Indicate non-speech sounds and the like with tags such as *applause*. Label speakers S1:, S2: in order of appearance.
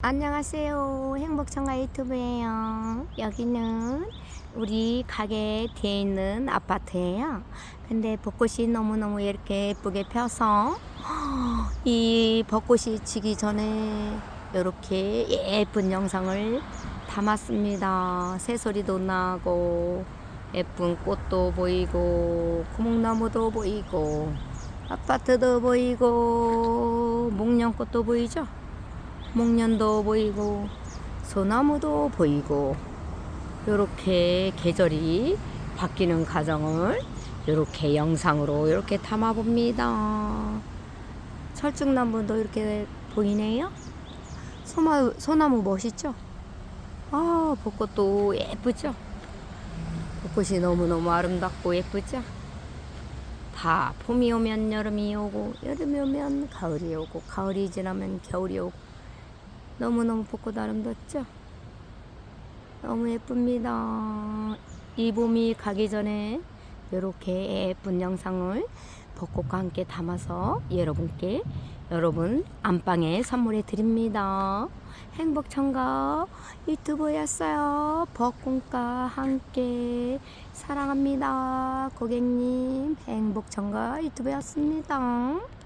S1: 안녕하세요. 행복청가 유튜브예요. 여기는 우리 가게 뒤에 있는 아파트예요. 근데 벚꽃이 너무너무 이렇게 예쁘게 펴서 *gasps* 이 벚꽃이 지기 전에 이렇게 예쁜 영상을 담았습니다. 새소리도 나고 예쁜 꽃도 보이고 구목나무도 보이고 아파트도 보이고 목련꽃도 보이죠? 목련도 보이고 소나무도 보이고 이렇게 계절이 바뀌는 과정을 이렇게 영상으로 이렇게 담아 봅니다. 철쭉나무도 이렇게 보이네요. 소나무, 소나무 멋있죠? 아, 벚꽃도 예쁘죠? 벚꽃이 너무너무 아름답고 예쁘죠? 다 봄이 오면 여름이 오고 여름이 오면 가을이 오고 가을이 지나면 겨울이 오고 너무너무 벚꽃 아름답죠? 너무 예쁩니다. 이 봄이 가기 전에 이렇게 예쁜 영상을 벚꽃과 함께 담아서 여러분께 여러분 안방에 선물해 드립니다. 행복청가 유튜브였어요. 벚꽃과 함께 사랑합니다. 고객님 행복청가 유튜브였습니다.